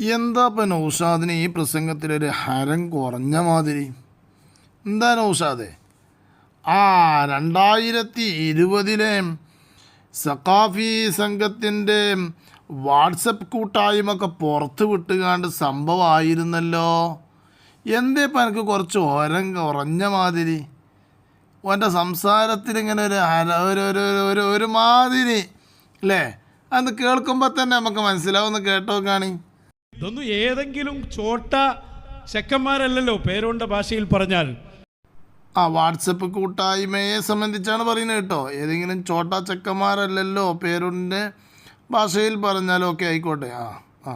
എന്താ ഇപ്പം നൗഷാദിന് ഈ പ്രസംഗത്തിലൊരു ഹരം കുറഞ്ഞ മാതിരി? എന്താ നൗഷാദെ? ആ രണ്ടായിരത്തി ഇരുപതിലെ സഖാഫി സംഘത്തിന്റെ വാട്സപ്പ് കൂട്ടായ്മൊക്കെ പുറത്ത് വിട്ടുകാണ്ട് സംഭവമായിരുന്നല്ലോ. എന്തേ ഇപ്പം എനിക്ക് കുറച്ച് ഓരം കുറഞ്ഞ മാതിരി? ഓന്റെ സംസാരത്തിൽ ഇങ്ങനെ ഒരു ഹര ഒരു ഒരു ഒരു- മാതിരി അല്ലേ? അത് കേൾക്കുമ്പോൾ തന്നെ നമുക്ക് മനസ്സിലാവുമെന്ന് കേട്ടോ ഇതൊന്നും ഏതെങ്കിലും ചോട്ട ചെക്കന്മാരല്ലല്ലോ പേരോണ്ട ഭാഷയിൽ പറഞ്ഞാൽ. ആ വാട്സപ്പ് കൂട്ടായ്മയെ സംബന്ധിച്ചാണ് പറയുന്നത് കേട്ടോ. ഏതെങ്കിലും ചോട്ട ചെക്കന്മാരല്ലല്ലോ പേരുണ്ടെ ഭാഷയിൽ പറഞ്ഞാലും ഒക്കെ ആയിക്കോട്ടെ. ആ ആ.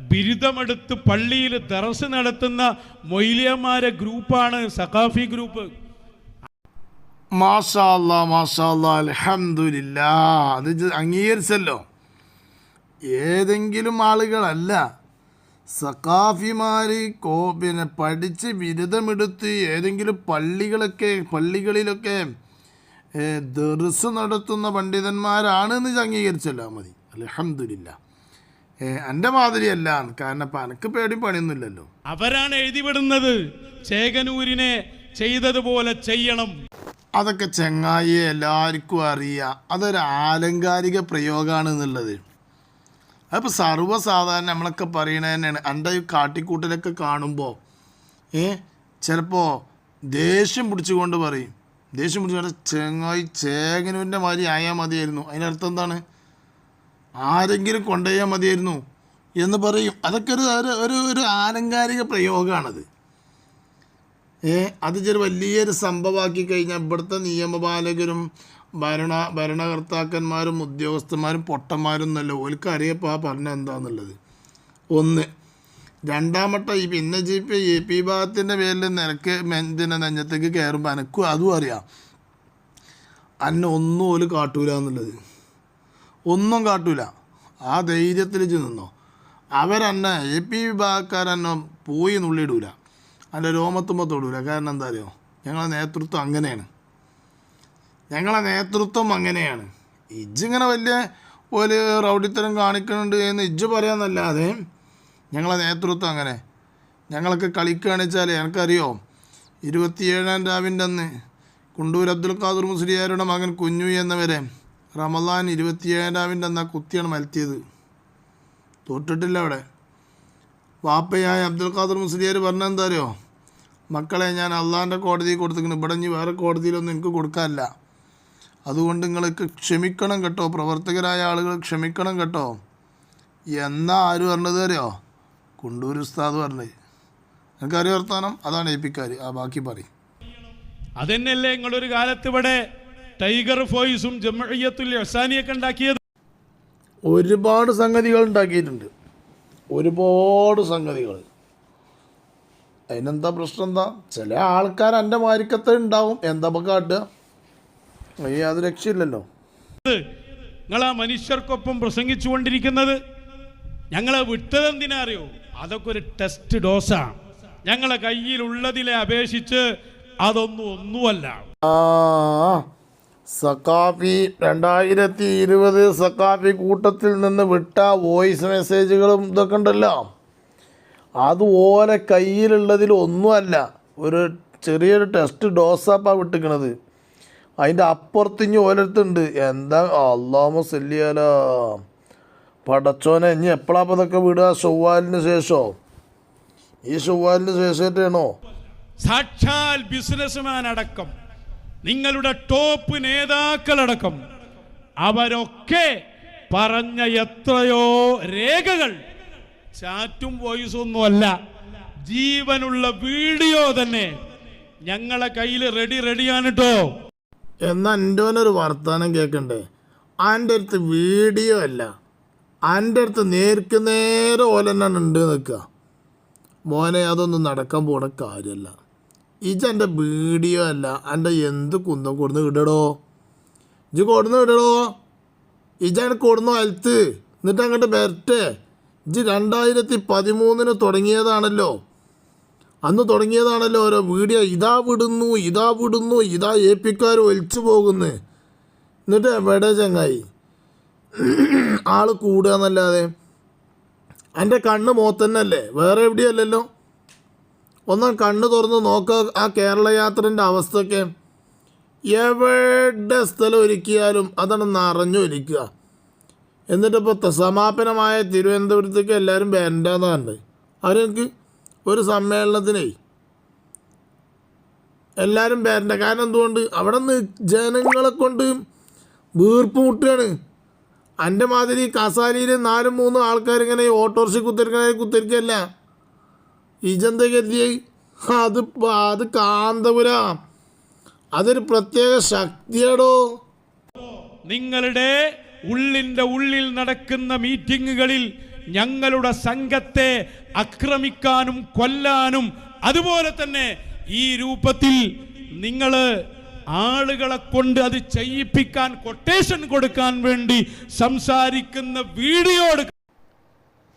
ബിരുദമെടുത്ത് പള്ളിയിൽ തെറസ് നടത്തുന്ന മൊയ്ലിയന്മാരെ ഗ്രൂപ്പാണ് സഖാഫി ഗ്രൂപ്പ്. മാഷാ അല്ലാ മാഷാ അല്ലാ അൽഹംദുലില്ലാ അത് അംഗീകരിച്ചല്ലോ. ഏതെങ്കിലും ആളുകളല്ല. സഖാഫിമാർ കോ പിന്നെ പഠിച്ച് ബിരുദമെടുത്ത് ഏതെങ്കിലും പള്ളികളൊക്കെ പള്ളികളിലൊക്കെ ദർസ് നടത്തുന്ന പണ്ഡിതന്മാരാണ് എന്ന് അംഗീകരിച്ചല്ലോ മതി. അലഹമില്ല എന്റെ മാതിരിയല്ല. കാരണം ഇപ്പം എനിക്ക് പേടി പണിയൊന്നുമില്ലല്ലോ. അവരാണ് എഴുതിവിടുന്നത്. ചേകനൂരിനെ ചെയ്തതുപോലെ ചെയ്യണം. അതൊക്കെ ചെങ്ങായി എല്ലാവർക്കും അറിയാം. അതൊരു ആലങ്കാരിക പ്രയോഗമാണ് എന്നുള്ളത് അതിപ്പോൾ സർവസാധാരണ നമ്മളൊക്കെ പറയണത് തന്നെയാണ്. എന്റെ ഈ കാട്ടിക്കൂട്ടലൊക്കെ കാണുമ്പോൾ ഏ ചിലപ്പോൾ ദേഷ്യം പിടിച്ചുകൊണ്ട് പറയും. ദേഷ്യം പിടിച്ചുകൊണ്ട് ചെങ്ങായി ചേകനുവിന്റെ മാതിരി ആയാൽ മതിയായിരുന്നു. അതിനർത്ഥം എന്താണ്? ആരെങ്കിലും കൊണ്ടുപോയാൽ മതിയായിരുന്നു എന്ന് പറയും. അതൊക്കെ ഒരു ഒരു- ഒരു ആലങ്കാരിക പ്രയോഗമാണത് ഏ അത് ചെറിയ വലിയൊരു സംഭവമാക്കി കഴിഞ്ഞാൽ ഇവിടുത്തെ നിയമപാലകരും ഭരണ ഭരണകർത്താക്കന്മാരും ഉദ്യോഗസ്ഥന്മാരും പൊട്ടന്മാരും എന്നല്ല ഓൽക്ക് അറിയപ്പോൾ ആ പറഞ്ഞ എന്താന്നുള്ളത്. ഒന്ന് രണ്ടാമത്തെ ഈ പിന്നെ ജി പി എ പി ഭാഗത്തിന്റെ പേരിൽ നിനക്ക് മെന്തിനെ നെഞ്ഞത്തേക്ക് കയറുമ്പോൾ എനക്കും അതും അറിയാം. അന്നെ ഒന്നും ഓൽ കാട്ടൂല എന്നുള്ളത്. ഒന്നും കാട്ടൂല. ആ ധൈര്യത്തിൽ ചെന്നോ അവരെന്നെ എ പി വിഭാഗക്കാരെന്നെ പോയി നുള്ളിയിടൂല അതിന്റെ രോമത്തുമ്പോൾ തൊടൂല. കാരണം എന്താ അറിയോ ഞങ്ങളെ നേതൃത്വം അങ്ങനെയാണ്. ഞങ്ങളെ നേതൃത്വം അങ്ങനെയാണ്. ഇജ്ജിങ്ങനെ വലിയ ഒരു റൗഡിത്തരം കാണിക്കുന്നുണ്ട് എന്ന് ഇജ്ജ് പറയാമെന്നല്ലാതെ ഞങ്ങളെ നേതൃത്വം അങ്ങനെ. ഞങ്ങളൊക്കെ കളിക്കുകയാണെന്ന് എനിക്കറിയോ? ഇരുപത്തിയേഴാം രാവിന്റെ അന്ന് കുണ്ടൂർ അബ്ദുൽ ഖാദർ മുസ്ലിയാരുടെ മകൻ കുഞ്ഞു എന്നവരെ റമദാൻ ഇരുപത്തിയേഴാം രാവിന്റെ അന്ന് കുത്തിയാണ് മലത്തിയത് തൊട്ടിട്ടില്ല അവിടെ. വാപ്പയായ അബ്ദുൽ ഖാദർ മുസ്ലിയാർ പറഞ്ഞ എന്താ അറിയോ മക്കളെ ഞാൻ അള്ളാഹിന്റെ കോടതിയിൽ കൊടുത്തിരിക്കുന്നു. ഇവിടെ ഇനി വേറെ കോടതിയിലൊന്നും എനിക്ക് കൊടുക്കാനില്ല. അതുകൊണ്ട് നിങ്ങൾക്ക് ക്ഷമിക്കണം കേട്ടോ. പ്രവർത്തകരായ ആളുകൾ ക്ഷമിക്കണം കേട്ടോ. എന്നാ ആര് പറഞ്ഞത് അറിയോ? കുണ്ടൂർ ഉസ്താദ് പറഞ്ഞത് എനിക്കറിയോ വർത്താനം? അതാണ് ഏപ്പിക്കാർ ആ ബാക്കി പറയും. അതന്നെയല്ലേ നിങ്ങളൊരു കാലത്ത് ഇവിടെ ടൈഗർ ഫോയ്സും ഹസാനിയൊക്കെ ഉണ്ടാക്കിയത്? ഒരുപാട് സംഗതികൾ ഉണ്ടാക്കിയിട്ടുണ്ട്. ഒരുപാട് സംഗതികൾ. അതിനെന്താ പ്രശ്നം എന്താ ചില ആൾക്കാർ എന്റെ മാരിക്കത്തെ ഉണ്ടാവും. എന്താ കാട്ടുക? അയ്യ അത് രക്ഷയില്ലല്ലോ. നിങ്ങൾ ആ മനുഷ്യർക്കൊപ്പം പ്രസംഗിച്ചുകൊണ്ടിരിക്കുന്നത് ഞങ്ങളെ വിട്ടതെന്തിനാ അറിയോ? അതൊക്കെ ഒരു ടെസ്റ്റ് ഡോസാണ് ഞങ്ങളെ കയ്യിലുള്ളതിലെ അപേക്ഷിച്ച് അതൊന്നും ഒന്നുമല്ല. ആ. സക്കാഫി രണ്ടായിരത്തി ഇരുപത് സക്കാഫി കൂട്ടത്തിൽ നിന്ന് വിട്ട വോയിസ് മെസ്സേജുകളും ഇതൊക്കെ ഉണ്ടല്ലോ. അത് ഓലെ കയ്യിലുള്ളതിൽ ഒന്നുമല്ല. ഒരു ചെറിയൊരു ടെസ്റ്റ് ഡോസാപ്പാണ് വിട്ടിക്കണത്. അതിന്റെ അപ്പുറത്തിഞ്ഞ് ഓലടുത്തുണ്ട് എന്താ? അള്ളാമ സല്ലിയാല പടച്ചോനെ ഇനി എപ്പോഴാ അപ്പം ഇതൊക്കെ വിടുക? ചൊവ്വാലിന് ശേഷമോ ഈ ചൊവ്വാലിന് ശേഷമായിട്ടാണോ സാക്ഷാൽ ബിസിനസ്മാൻ അടക്കം. നിങ്ങളുടെ ടോപ്പ് നേതാക്കളടക്കം അവരൊക്കെ പറഞ്ഞ എത്രയോ രേഖകൾ. ചാറ്റും വോയിസും ഒന്നുമല്ല ജീവനുള്ള വീഡിയോ തന്നെ ഞങ്ങളെ കയ്യിൽ റെഡി റെഡിയാണ് കേട്ടോ എന്നാ എന്റെ ഒരു വർത്തമാനം കേൾക്കണ്ടേ ആന്റെ അടുത്ത് വീഡിയോ അല്ല. ആന്റെ അടുത്ത് നേർക്ക് നേരെ ഓലെന്നാണ് ഉണ്ട് നിൽക്കുക. മോനെ അതൊന്നും നടക്കാൻ പോണ കാര്യമല്ല. ഇജെന്റെ വീഡിയോ അല്ല എന്റെ എന്ത് കുന്തം കൊടുന്ന് വിടടോ? ഇജ് കൊടുന്ന് വിടടോ? ഇജാണ് കൊടുന്നു അലത്ത് എന്നിട്ട് അങ്ങോട്ട് വരട്ടെ. ഇജ് രണ്ടായിരത്തി പതിമൂന്നിന് തുടങ്ങിയതാണല്ലോ. അന്ന് തുടങ്ങിയതാണല്ലോ ഓരോ വീഡിയോ. ഇതാ വിടുന്നു ഇതാ വിടുന്നു ഇതാ ഏപ്പിക്കാർ ഒലിച്ചു പോകുന്നു. എന്നിട്ട് എവിടെ ചങ്ങായി? ആൾ കൂടുക എന്നല്ലാതെ. എന്റെ കണ്ണ് മോത്തന്നല്ലേ? വേറെ എവിടെയല്ലല്ലോ? ഒന്ന് കണ്ണു തുറന്ന് നോക്കുക ആ കേരള യാത്രന്റെ അവസ്ഥയൊക്കെ. എവിടെ സ്ഥലം ഒരുക്കിയാലും അതാണ് നിറഞ്ഞൊലിക്കുക എന്നിട്ടിപ്പോൾ സമാപനമായ തിരുവനന്തപുരത്തേക്ക് എല്ലാവരും വരേണ്ടതാണ് അവർക്ക് ഒരു സമ്മേളനത്തിനേ എല്ലാവരും വേണ്ട കാരണം എന്തുകൊണ്ട്? അവിടെ നിന്ന് ജനങ്ങളെ കൊണ്ട് വീർപ്പ് മുട്ടുകയാണ്. എന്റെ മാതിരി കസാലിയിൽ നാലും മൂന്നും ആൾക്കാരിങ്ങനെ ഓട്ടോറിക്ഷ കുത്തിരിക്കണ കുത്തിരിക്കല്ല. ഇജന്ത കരുതിയായി അത് അത് കാന്തപുര. അതൊരു പ്രത്യേക ശക്തിയാടോ? നിങ്ങളുടെ ഉള്ളിന്റെ ഉള്ളിൽ നടക്കുന്ന മീറ്റിങ്ങുകളിൽ ഞങ്ങളുടെ സംഘത്തെ ആക്രമിക്കാനും കൊല്ലാനും അതുപോലെ തന്നെ ഈ രൂപത്തിൽ നിങ്ങൾ ആളുകളെ കൊണ്ട് അത് ചെയ്യിപ്പിക്കാൻ കൊട്ടേഷൻ കൊടുക്കാൻ വേണ്ടി സംസാരിക്കുന്ന വീഡിയോ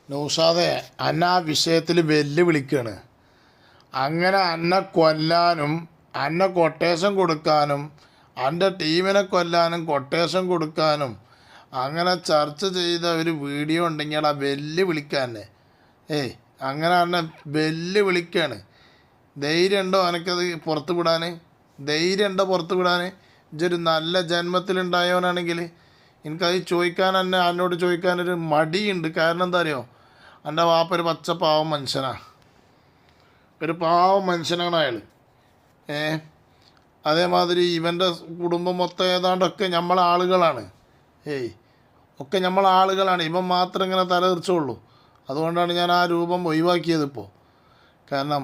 നൗഷാദെ അന്ന ആ വിഷയത്തിൽ വെല്ലുവിളിക്കുകയാണ് അങ്ങനെ അന്ന കൊല്ലാനും അന്ന കൊട്ടേഷൻ കൊടുക്കാനും എന്റെ ടീമിനെ കൊല്ലാനും കൊട്ടേഷൻ കൊടുക്കാനും അങ്ങനെ ചർച്ച ചെയ്ത ഒരു വീഡിയോ ഉണ്ടെങ്കിൽ ആ വെല്ലുവിളിക്കാന്നെ. ഏയ് അങ്ങനെ അന്നെ വെല്ലുവിളിക്കുകയാണ് ധൈര്യമുണ്ടോ എനിക്കത് പുറത്ത് വിടാൻ ധൈര്യമുണ്ടോ പുറത്ത് വിടാൻ ഇതൊരു നല്ല ജന്മത്തിലുണ്ടായവനാണെങ്കിൽ എനിക്കത് ചോദിക്കാൻ തന്നെ എന്നോട് ചോദിക്കാനൊരു മടിയുണ്ട്. കാരണം എന്താ അറിയോ? എന്റെ വാപ്പ ഒരു പച്ച പാവം മനുഷ്യനാണ് ഒരു പാവം മനുഷ്യനാണ് അയാൾ. ഏ? അതേമാതിരി ഇവന്റെ കുടുംബം മൊത്തം ഏതാണ്ടൊക്കെ നമ്മളെ ആളുകളാണ്. ഏയ് ഒക്കെ നമ്മളെ ആളുകളാണ്. ഇവൻ മാത്രം ഇങ്ങനെ തലതെറിച്ചുള്ളൂ അതുകൊണ്ടാണ് ഞാൻ ആ രൂപം ഒഴിവാക്കിയത് ഇപ്പോൾ കാരണം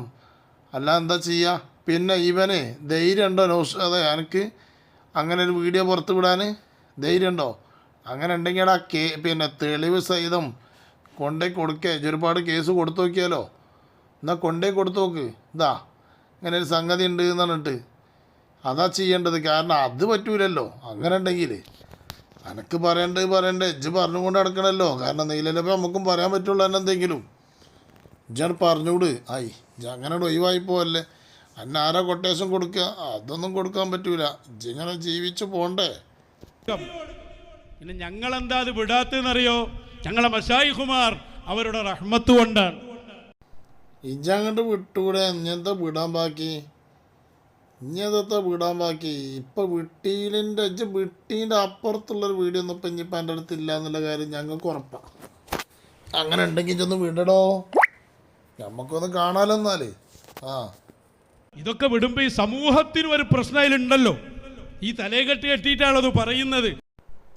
അല്ല എന്താ ചെയ്യുക പിന്നെ ഇവന് ധൈര്യമുണ്ടോ? നോസ് അതെ എനിക്ക് അങ്ങനെ ഒരു വീഡിയോ പുറത്ത് വിടാൻ ധൈര്യമുണ്ടോ? അങ്ങനെ ഉണ്ടെങ്കിൽ ആ കേ പിന്നെ തെളിവ് സഹിതം കൊണ്ടേ കൊടുക്കേ. ഒരുപാട് കേസ് കൊടുത്തു നോക്കിയാലോ? എന്നാൽ കൊണ്ടേ കൊടുത്തു നോക്ക്. ഇതാ ഇങ്ങനെ ഒരു സംഗതി ഉണ്ട് എന്ന് പറഞ്ഞിട്ട്. അതാ ചെയ്യേണ്ടത്. കാരണം അത് പറ്റൂലല്ലോ. അങ്ങനെ ഉണ്ടെങ്കിൽ അനക്ക് പറയേണ്ടത് പറയണ്ടേ. ഇജ്ജ് പറഞ്ഞുകൊണ്ട് നടക്കണമല്ലോ കാരണം നെയ്ലപ്പം നമുക്കും പറയാൻ പറ്റുള്ളൂ തന്നെ എന്തെങ്കിലും. ഇജ്ജാണ് പറഞ്ഞൂട്. ആയി അങ്ങനെ ഒഴിവായി പോവല്ലേ. അന്ന ആരാ കൊട്ടേഷൻ കൊടുക്കുക അതൊന്നും കൊടുക്കാൻ പറ്റൂല. ഇജ്ജിങ്ങനെ ജീവിച്ചു പോണ്ടേ. പിന്നെ ഞങ്ങൾ അത് വിടാത്തെന്നറിയോ ഞങ്ങളെ മഷായിഖുമാർ അവരുടെ റഹ്മത്ത് കൊണ്ടാണ്. ഇഞ്ചങ്ങട്ട് വിട്ടൂടെ ഇങ്ങനത്തെ വിടാൻ ബാക്കി? ഇങ്ങനത്തെ വിടാൻ ബാക്കി? ഇപ്പം വിട്ടീലിന്റെ ഇജ്ജ് വിട്ടീന്റെ അപ്പുറത്തുള്ളൊരു വീഡിയോ ഒന്നും ഇപ്പം ഇനിയിപ്പം എന്റെ അടുത്ത് ഇല്ല എന്നുള്ള കാര്യം ഞങ്ങൾക്ക് ഉറപ്പാണ് അങ്ങനെ ഉണ്ടെങ്കിൽ ഇതൊന്ന് വിടടോ. നമുക്കൊന്ന് കാണാലോ ആ. ഇതൊക്കെ വിടുമ്പോ ഈ സമൂഹത്തിന് ഒരു പ്രശ്നമായിലുണ്ടല്ലോ. ഈ ഈ കെട്ടി കെട്ടിയിട്ടാണത് പറയുന്നത്.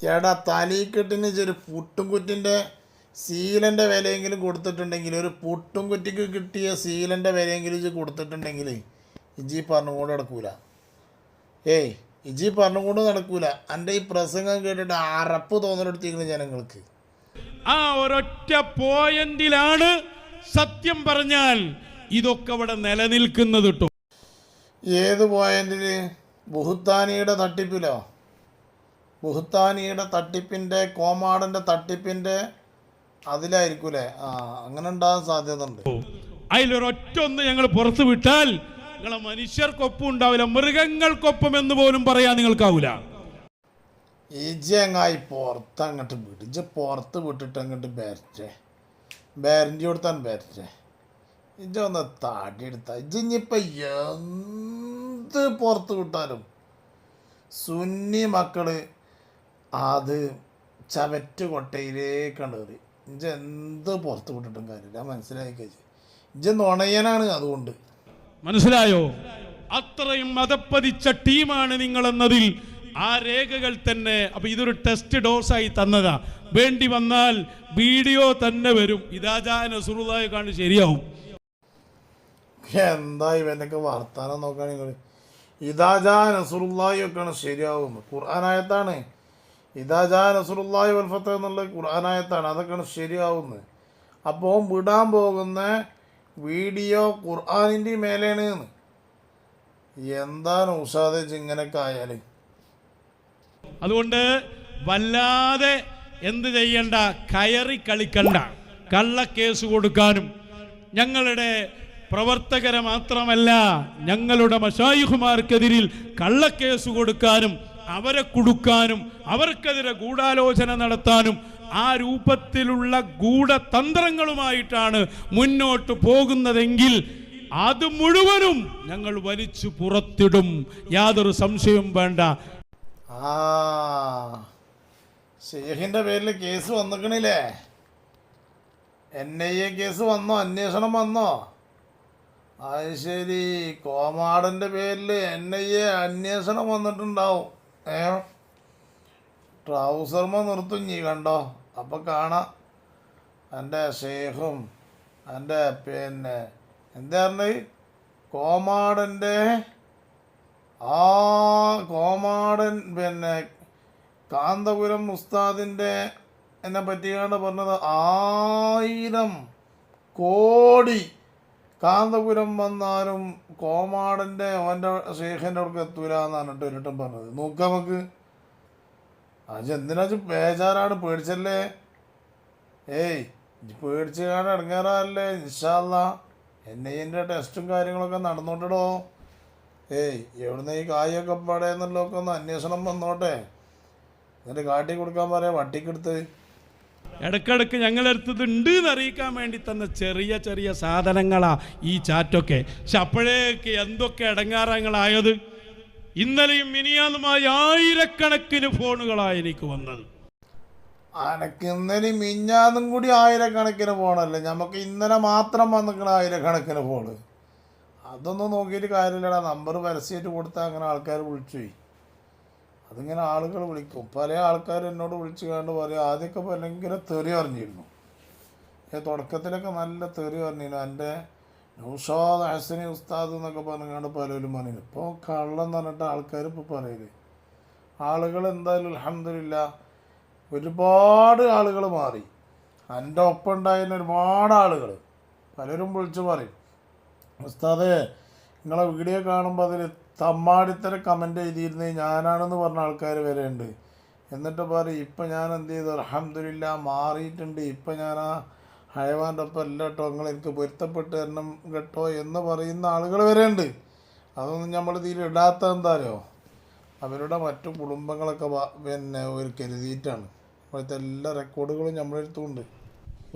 എടാ തലീക്കെട്ടിന് ഒരു പുട്ടും കുറ്റിന്റെ സീലന്റെ വിലയെങ്കിലും കൊടുത്തിട്ടുണ്ടെങ്കിൽ ഒരു പുട്ടും കുറ്റിക്ക് കിട്ടിയ സീലന്റെ വിലയെങ്കിലും ഇജ് കൊടുത്തിട്ടുണ്ടെങ്കിൽ ഇജി പറഞ്ഞുകൊണ്ട് നടക്കൂല. ഏയ് ഇജി പറഞ്ഞുകൊണ്ട് നടക്കൂല. എന്റെ ഈ പ്രസംഗം കേട്ടിട്ട് അറപ്പ് തോന്നലെടുത്തിരിക്കുന്നു ജനങ്ങൾക്ക്. ആ ഒരൊറ്റ പോയിന്റിലാണ് സത്യം പറഞ്ഞാൽ ഇതൊക്കെ അവിടെ നിലനിൽക്കുന്നത് കേട്ടോ ഏത് പോയിന്റിൽ ബഹുത്താനിയുടെ തട്ടിപ്പിലോ? ബുഹുത്താനിയുടെ തട്ടിപ്പിന്റെ കോമാടന്റെ തട്ടിപ്പിന്റെ അതിലായിരിക്കൂലേ ആ അങ്ങനെ ഉണ്ടാകാൻ സാധ്യത ഉണ്ട് അതിലൊരൊറ്റ ഒന്ന് ഞങ്ങൾ പുറത്തു വിട്ടാൽ നിങ്ങളെ മനുഷ്യർക്കൊപ്പം ഉണ്ടാവില്ല മൃഗങ്ങൾക്കൊപ്പം എന്ന് പോലും പറയാൻ നിങ്ങൾക്കാവൂല. ഈജിയങ്ങായി പുറത്ത് അങ്ങോട്ട് വിടിച്ച് പുറത്ത് വിട്ടിട്ട് അങ്ങോട്ട് ബേരറ്റേ ബേരന്റെ കൊടുത്താൻ ബേരറ്റേ ഇജ ഒന്ന് താടി എടുത്ത. ഇജ്ജ് ഇനിയിപ്പോൾ എന്ത് പുറത്ത് വിട്ടാലും സുന്നി മക്കൾ അത് ചവറ്റ് കൊട്ടയിലേക്കാണ് കയറി. ഇഞ്ച എന്ത് പുറത്ത് വിട്ടിട്ടും കാര്യമില്ല. മനസ്സിലായി കഴിച്ചു ഇഞ്ച നുണയനാണ് അതുകൊണ്ട്. മനസ്സിലായോ? അത്രയും മതപ്പതിച്ച ടീമാണ് നിങ്ങൾ എന്നതിൽ ആ രേഖകൾ തന്നെ. അപ്പൊ ഇതൊരു ടെസ്റ്റ് ഡോസായി തന്നതാ. വേണ്ടി വന്നാൽ വീഡിയോ തന്നെ വരും. ഇതാജാ സുഹൃതായ കാണു ശരിയാവും. എന്താ ഇവനൊക്കെ വർത്താനം നോക്കുകയാണെങ്കിൽ ഇതാജാ നസുറുല്ലാഹി ഒക്കെയാണ് ശരിയാവും. ഖുർആാനായത്താണ് ഇതാജാ നസുറുല്ലാഹി വൽഫത്ത് എന്നുള്ള ഖുർആാനായത്താണ്. അതൊക്കെയാണ് ശരിയാവുന്നത്. അപ്പോൾ വിടാൻ പോകുന്ന വീഡിയോ ഖുർആാനിന്റെ മേലെയാണ് എന്ന്. എന്താണ് ഉഷാദ് ഇങ്ങനെയൊക്കെ ആയാൽ അതുകൊണ്ട് വല്ലാതെ എന്ത് ചെയ്യണ്ട കയറി കളിക്കണ്ട. കള്ളക്കേസ് കൊടുക്കാനും ഞങ്ങളുടെ പ്രവർത്തകരെ മാത്രമല്ല ഞങ്ങളുടെ മഷായിഹുമാർക്കെതിരിൽ കള്ളക്കേസ് കൊടുക്കാനും അവരെ കുടുക്കാനും അവർക്കെതിരെ ഗൂഢാലോചന നടത്താനും ആ രൂപത്തിലുള്ള ഗൂഢതന്ത്രങ്ങളുമായിട്ടാണ് മുന്നോട്ട് പോകുന്നതെങ്കിൽ അത് മുഴുവനും ഞങ്ങൾ വലിച്ചു പുറത്തിടും. യാതൊരു സംശയവും വേണ്ട. ആ ഷെയ്ഖിന്റെ പേരിൽ കേസ് വന്നിക്കണില്ലേ? എൻ ഐ എ കേസ് വന്നോ? അന്വേഷണം വന്നോ? അത് ശരി കോമാടന്റെ പേരിൽ എൻ ഐ എ അന്വേഷണം വന്നിട്ടുണ്ടാവും. ഏ? ട്രൗസർമ നിർത്തും നീ കണ്ടോ? അപ്പം കാണാം. എന്റെ ഷെയ്ഖും എന്റെ പിന്നെ എന്തായിരുന്നു കോമാടന്റെ ആ കോമാടൻ പിന്നെ കാന്തപുരം ഉസ്താദിന്റെ എന്നെ പറ്റിയാണ് പറഞ്ഞത് ആയിരം കോടി. കാന്തപുരം വന്നാലും കോമാടന്റെ അവന്റെ ശേഖന്റെ അവിടേക്ക് എത്തൂല എന്നാണ് കേട്ടോ പറഞ്ഞത്. നോക്കാം നമുക്ക്. അത് എന്തിനാ പേടിച്ചല്ലേ? ഏയ് പേടിച്ച് കാണാൻ ഇറങ്ങാറല്ലേ ഇൻഷാല്ല എൻ ഐന്റെ ടെസ്റ്റും കാര്യങ്ങളൊക്കെ നടന്നോട്ടിടോ. ഏയ് എവിടുന്ന് ഈ കായൊക്കെ പാടേന്നുള്ളതൊക്കെ ഒന്ന് അന്വേഷണം വന്നോട്ടെ. എന്നിട്ട് കാട്ടി കൊടുക്കാൻ പറയാം വട്ടിക്കെടുത്ത് ഇടക്കിടക്ക് ഞങ്ങളെടുത്തത് ഉണ്ട് എന്ന് അറിയിക്കാൻ വേണ്ടി തന്ന ചെറിയ ചെറിയ സാധനങ്ങളാ ഈ ചാറ്റൊക്കെ. പക്ഷെ അപ്പോഴേക്ക് എന്തൊക്കെ ഇടങ്ങാറങ്ങളായത്? ഇന്നലെയും മിനിയാന്നുമായി ആയിരക്കണക്കിന് ഫോണുകളാണ് എനിക്ക് വന്നത്. അനക്ക് ഇന്നലെ മിഞ്ഞാന്നും കൂടി ആയിരക്കണക്കിന് ഫോണല്ലേ? നമുക്ക് ഇന്നലെ മാത്രം വന്നിക്കണ ആയിരക്കണക്കിന് ഫോണ്. അതൊന്നും നോക്കിയിട്ട് കാര്യമില്ലടാ. നമ്പർ പരസ്യമായിട്ട് കൊടുത്താൽ അങ്ങനെ ആൾക്കാർ വിളിച്ചു പോയി അതിങ്ങനെ ആളുകൾ വിളിക്കും. പല ആൾക്കാർ എന്നോട് വിളിച്ചു കണ്ട് പറയും ആദ്യമൊക്കെ ഭയങ്കര തെറി അറിഞ്ഞിരുന്നു തുടക്കത്തിലൊക്കെ നല്ല തെറി പറഞ്ഞിരുന്നു. എന്റെ നൗഷാദ് ഹസനി ഉസ്താദ് എന്നൊക്കെ പറഞ്ഞുകൊണ്ട് പലരും പറഞ്ഞു ഇപ്പോൾ കള്ളം എന്ന് പറഞ്ഞിട്ട് ആൾക്കാർ ഇപ്പോൾ പറയൽ. ആളുകൾ എന്തായാലും അലഹമില്ല ഒരുപാട് ആളുകൾ മാറി. എന്റെ ഒപ്പം ഉണ്ടായിരുന്ന ഒരുപാട് ആളുകൾ. പലരും വിളിച്ച് പറയും ഉസ്താദേ നിങ്ങളെ വീഡിയോ കാണുമ്പോൾ അതിൽ തമ്മാടിത്തര കമന്റ് എഴുതിയിരുന്നത് ഞാനാണെന്ന് പറഞ്ഞ ആൾക്കാർ വരെ ഉണ്ട്. എന്നിട്ട് പറയും ഇപ്പം ഞാൻ എന്ത് ചെയ്തു? അലഹമില്ല മാറിയിട്ടുണ്ട്. ഇപ്പം ഞാൻ ആ ഹയവാന്റെ ഒപ്പം അല്ല കേട്ടോ നിങ്ങൾ എനിക്ക് പൊരുത്തപ്പെട്ട് തരണം കേട്ടോ എന്ന് പറയുന്ന ആളുകൾ വരെ ഉണ്ട്. അതൊന്നും നമ്മൾ തീരെ ഇടാത്ത എന്താരോ അവരുടെ മറ്റു കുടുംബങ്ങളൊക്കെ പിന്നെ ഒരു കരുതിയിട്ടാണ്. ഇപ്പോഴത്തെ എല്ലാ റെക്കോർഡുകളും നമ്മളെടുത്തുണ്ട്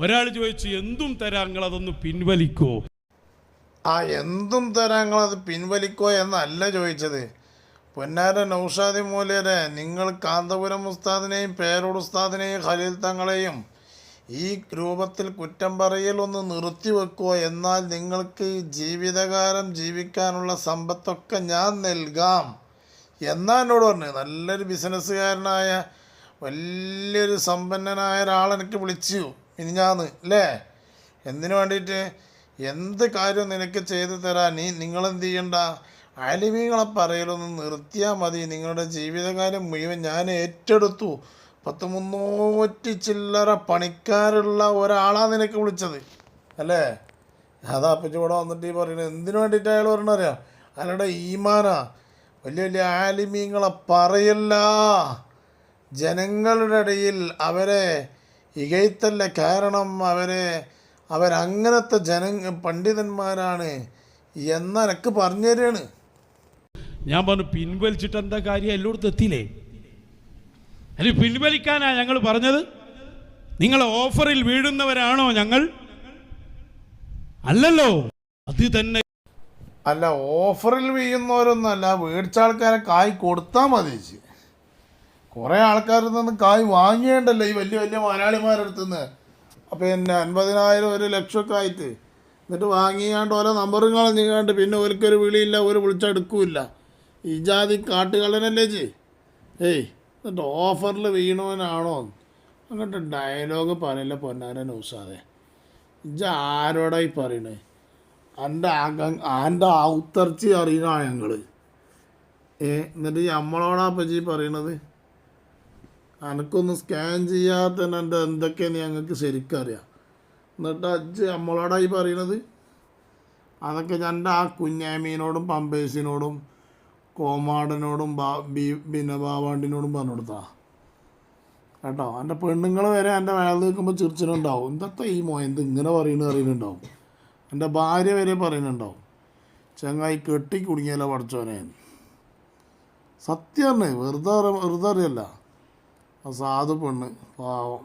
ഒരാൾ ചോദിച്ചു എന്തും തരാം നിങ്ങൾ അതൊന്ന് പിൻവലിക്കോ? ആ എന്തും തരാങ്ങളത് പിൻവലിക്കോ എന്നല്ല ചോദിച്ചത്. പൊന്നാര നൗഷാദി മൂലരെ നിങ്ങൾ കാന്തപുരം ഉസ്താദിനെയും പേരോട് ഉസ്താദിനെയും ഖലീൽ തങ്ങളെയും ഈ രൂപത്തിൽ കുറ്റം പറയൽ ഒന്ന് എന്നാൽ നിങ്ങൾക്ക് ജീവിതകാലം ജീവിക്കാനുള്ള സമ്പത്തൊക്കെ ഞാൻ നൽകാം. എന്നാ എന്നോട് പറഞ്ഞു നല്ലൊരു ബിസിനസ്സുകാരനായ വലിയൊരു സമ്പന്നനായ ഒരാളെനിക്ക് വിളിച്ചു. മിനിഞ്ഞാന്ന് അല്ലേ? എന്തിനു വേണ്ടിയിട്ട്? എന്ത് കാര്യം നിനക്ക് ചെയ്തു തരാൻ നീ നിങ്ങളെന്ത് ചെയ്യണ്ട അലിമികളെ പറയലൊന്ന് നിർത്തിയാൽ മതി. നിങ്ങളുടെ ജീവിതകാലം മുഴുവൻ ഞാൻ ഏറ്റെടുത്തു. പത്ത് മുന്നൂറ്റി ചില്ലറ പണിക്കാരുള്ള ഒരാളാണ് നിനക്ക് വിളിച്ചത്. അല്ലേ? അതാ അപ്പച്ചി വന്നിട്ട് ഈ പറയുന്നത്. എന്തിനു വേണ്ടിയിട്ട് അയാൾ പറഞ്ഞറിയാം അയാളുടെ ഈമാനാ. വലിയ വലിയ ആലിമീങ്ങളെ പറയല്ല. ജനങ്ങളുടെ ഇടയിൽ അവരെ ഇകയത്തല്ല കാരണം അവരെ അവരങ്ങനത്തെ ജന പണ്ഡിതന്മാരാണ് എന്നനക്ക് പറഞ്ഞു തരികയാണ് ഞാൻ പറഞ്ഞു പിൻവലിച്ചിട്ട് എന്താ കാര്യം? എല്ലായിടത്തും എത്തിയില്ലേ? അല്ലെ പിൻവലിക്കാനാ ഞങ്ങൾ പറഞ്ഞത്? നിങ്ങൾ ഓഫറിൽ വീഴുന്നവരാണോ ഞങ്ങൾ? അല്ലല്ലോ അത് തന്നെ. അല്ല ഓഫറിൽ വീഴുന്നവരൊന്നുമല്ല മേടിച്ച ആൾക്കാരെ കായ് കൊടുത്താൽ മതി കുറേ ആൾക്കാരിൽ നിന്ന് കായ് വാങ്ങിയേണ്ടല്ലോ ഈ വലിയ വലിയ മലയാളിമാരടുത്തുനിന്ന്. പിന്നെ അൻപതിനായിരം ഒരു ലക്ഷമൊക്കെ ആയിട്ട്. എന്നിട്ട് വാങ്ങിയാണ്ട് ഓരോ നമ്പറും കളഞ്ഞാണ്ട് പിന്നെ ഒരിക്കൊരു വിളിയില്ല ഒരു വിളിച്ചെടുക്കൂല ഈ ജാതി കാട്ടുകളനല്ലേ ചേ ഏയ് എന്നിട്ട് ഓഫറിൽ വീണവനാണോ? അങ്ങോട്ട് ഡയലോഗ് പറയില്ല പൊന്നാനെ ന്യൂസാതെ ഇജ ആരോടായി പറയണേ? എന്റെ അക എന്റെ ഔത്തർച്ചി അറിയണ ഞങ്ങൾ ഏ എന്നിട്ട് നമ്മളോടാ പറ്റി പറയണത്? അനക്കൊന്ന് സ്കാൻ ചെയ്യാത്ത എന്റെ എന്തൊക്കെയാണ് ഞങ്ങൾക്ക് ശരിക്കറിയാം എന്നിട്ട് അജ്ജ് നമ്മളോടായി പറയണത്? അതൊക്കെ എന്റെ ആ കുഞ്ഞാമീനോടും പമ്പേസിനോടും കോമാടനോടും ബാ ബി പിന്നെ പറഞ്ഞു കൊടുത്താ കേട്ടോ എന്റെ പെണ്ണുങ്ങൾ വരെ എന്റെ വേല നിൽക്കുമ്പോൾ ചിരിച്ചിട്ടുണ്ടാവും. എന്തൊക്കെ ഈ മോ എന്ത് ഇങ്ങനെ പറയുന്നത് അറിയുന്നുണ്ടാവും? എന്റെ ഭാര്യ വരെ പറയുന്നുണ്ടാവും. ചങ്ങായി കെട്ടി കുടുങ്ങിയല്ല പഠിച്ചോനെ സത്യമാണ് വെറുതെ വെറുതെ അറിയല്ല സാധു പെണ്ണ് പാവം.